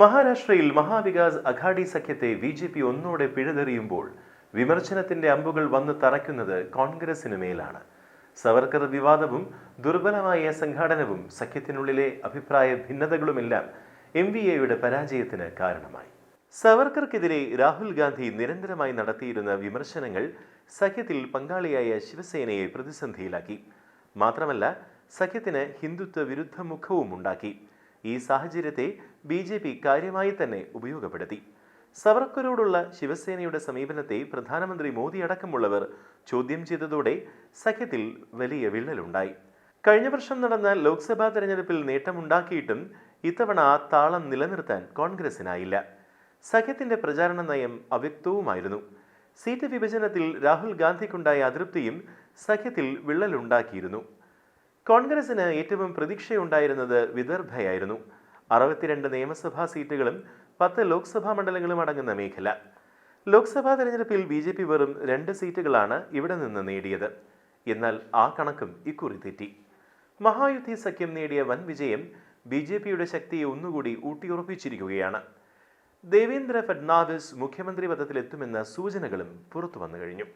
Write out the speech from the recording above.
മഹാരാഷ്ട്രയിൽ മഹാവികാസ് അഘാഡി സഖ്യത്തെ B J P ഒന്നോടെ പിഴുതെറിയുമ്പോൾ വിമർശനത്തിന്റെ അമ്പുകൾ വന്ന് തറയ്ക്കുന്നത് കോൺഗ്രസിന് മേലാണ്. സവർക്കർ വിവാദവും ദുർബലമായ സംഘാടനവും സഖ്യത്തിനുള്ളിലെ അഭിപ്രായ ഭിന്നതകളുമെല്ലാം എം വി എയുടെ പരാജയത്തിന് കാരണമായി. സവർക്കർക്കെതിരെ രാഹുൽ ഗാന്ധി നിരന്തരമായി നടത്തിയിരുന്ന വിമർശനങ്ങൾ സഖ്യത്തിൽ പങ്കാളിയായ ശിവസേനയെ പ്രതിസന്ധിയിലാക്കി. മാത്രമല്ല സഖ്യത്തിന് ഹിന്ദുത്വ വിരുദ്ധ മുഖവും ഉണ്ടാക്കി ഈ സാഹചര്യത്തെ ബി ജെ പി കാര്യമായി തന്നെ ഉപയോഗപ്പെടുത്തി. സവർക്കറോടുള്ള ശിവസേനയുടെ സമീപനത്തെ പ്രധാനമന്ത്രി മോദി അടക്കമുള്ളവർ ചോദ്യം ചെയ്തതോടെ സഖ്യത്തിൽ വലിയ വിള്ളലുണ്ടായി. കഴിഞ്ഞ വർഷം നടന്ന ലോക്സഭാ തെരഞ്ഞെടുപ്പിൽ നേട്ടമുണ്ടാക്കിയിട്ടും ഇത്തവണ ആ താളം നിലനിർത്താൻ കോൺഗ്രസിനായില്ല. സഖ്യത്തിന്റെ പ്രചാരണ നയം അവ്യക്തവുമായിരുന്നു. സീറ്റ് വിഭജനത്തിൽ രാഹുൽ ഗാന്ധിക്കുണ്ടായ അതൃപ്തിയും സഖ്യത്തിൽ വിള്ളലുണ്ടാക്കിയിരുന്നു. കോൺഗ്രസിന് ഏറ്റവും പ്രതീക്ഷയുണ്ടായിരുന്നത് വിദർഭയായിരുന്നു. അറുപത്തിരണ്ട് നിയമസഭാ സീറ്റുകളും പത്ത് ലോക്സഭാ മണ്ഡലങ്ങളും അടങ്ങുന്ന മേഖല. ലോക്സഭാ തെരഞ്ഞെടുപ്പിൽ ബി ജെ പി വെറും രണ്ട് സീറ്റുകളാണ് ഇവിടെ നിന്ന് നേടിയത്. എന്നാൽ ആ കണക്കും ഇക്കുറി തെറ്റി. മഹായുദ്ധി സഖ്യം നേടിയ വൻ വിജയം ബി ജെ പിയുടെ ശക്തിയെ ഒന്നുകൂടി ഊട്ടിയുറപ്പിച്ചിരിക്കുകയാണ്. ദേവേന്ദ്ര ഫഡ്നാവിസ് മുഖ്യമന്ത്രി പദത്തിലെത്തുമെന്ന സൂചനകളും പുറത്തു വന്നു കഴിഞ്ഞു.